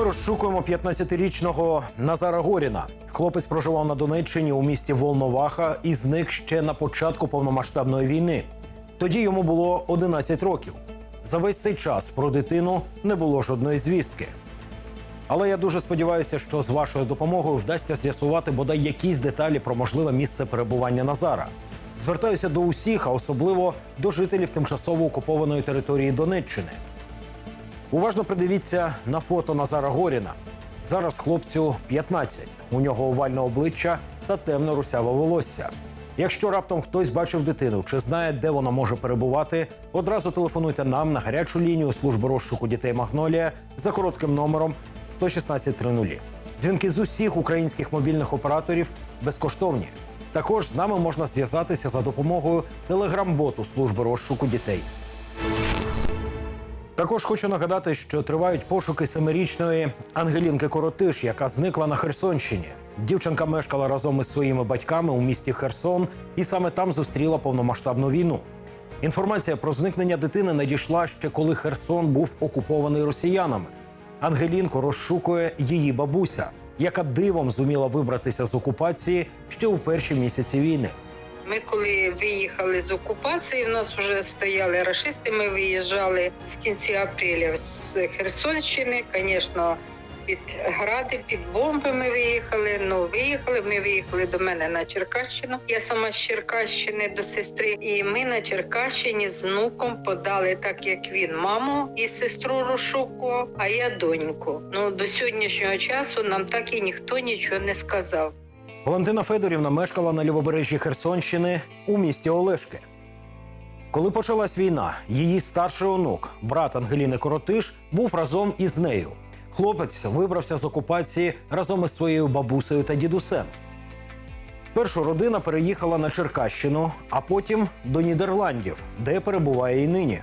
Ми розшукуємо 15-річного Назара Горіна. Хлопець проживав на Донеччині у місті Волноваха і зник ще на початку повномасштабної війни. Тоді йому було 11 років. За весь цей час про дитину не було жодної звістки. Але я дуже сподіваюся, що з вашою допомогою вдасться з'ясувати бодай якісь деталі про можливе місце перебування Назара. Звертаюся до усіх, а особливо до жителів тимчасово окупованої території Донеччини. Уважно придивіться на фото Назара Горіна. Зараз хлопцю 15. У нього овальне обличчя та темно русяве волосся. Якщо раптом хтось бачив дитину чи знає, де вона може перебувати, одразу телефонуйте нам на гарячу лінію служби розшуку дітей Магнолія за коротким номером 11630. Дзвінки з усіх українських мобільних операторів безкоштовні. Також з нами можна зв'язатися за допомогою телеграм-боту служби розшуку дітей. Також хочу нагадати, що тривають пошуки семирічної Ангелінки Коротиш, яка зникла на Херсонщині. Дівчинка мешкала разом із своїми батьками у місті Херсон і саме там зустріла повномасштабну війну. Інформація про зникнення дитини надійшла ще коли Херсон був окупований росіянами. Ангелінку розшукує її бабуся, яка дивом зуміла вибратися з окупації ще у перші місяці війни. Ми коли виїхали з окупації, в нас вже стояли рашисти. Ми виїжджали в кінці апреля з Херсонщини. Звісно, під гради, під бомби ми виїхали. Ну виїхали. Ми виїхали до мене на Черкащину. Я сама з Черкащини до сестри. І ми на Черкащині з внуком подали, так як він маму і сестру розшукував, а я доньку. Ну до сьогоднішнього часу нам так і ніхто нічого не сказав. Валентина Федорівна мешкала на лівобережжі Херсонщини у місті Олешки. Коли почалась війна, її старший онук, брат Ангеліни Коротиш, був разом із нею. Хлопець вибрався з окупації разом із своєю бабусею та дідусем. Спершу родина переїхала на Черкащину, а потім до Нідерландів, де перебуває і нині.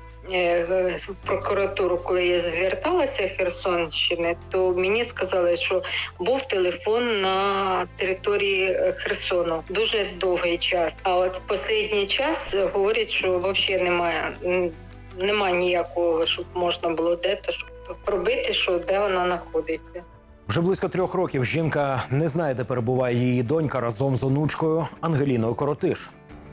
Е, В прокуратуру, коли я зверталася Херсонщини, то мені сказали, що був телефон на території е, Херсону дуже довгий час. А от в останній час говорять, що взагалі немає, немає ніякого, щоб можна було де-то щоб пробити, що де вона знаходиться. Вже близько трьох років жінка не знає, де перебуває її донька разом з онучкою Ангеліною Коротиш.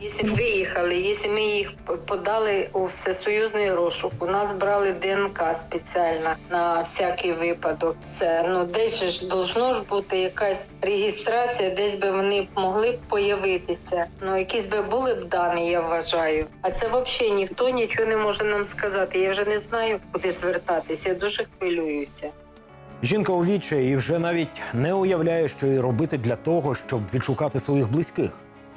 Якщо виїхали, якщо ми їх подали у всесоюзний розшук, у нас брали ДНК спеціально на всякий випадок. Це ну десь ж должно ж бути якась реєстрація, десь би вони могли б появитися. Ну якісь би були б дані, я вважаю. А це взагалі ніхто нічого не може нам сказати. Я вже не знаю, куди звертатися. Я дуже хвилююся. Жінка у і вже навіть не уявляє, що їй робити для того, щоб відшукати своїх близьких.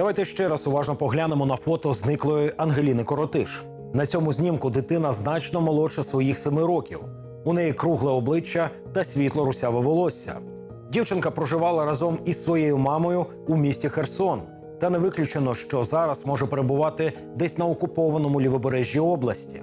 Давайте ще раз уважно поглянемо на фото зниклої Ангеліни Коротиш. На цьому знімку дитина значно молодша своїх семи років. У неї кругле обличчя та світло русяве волосся. Дівчинка проживала разом із своєю мамою у місті Херсон. Та не виключено, що зараз може перебувати десь на окупованому лівобережжі області.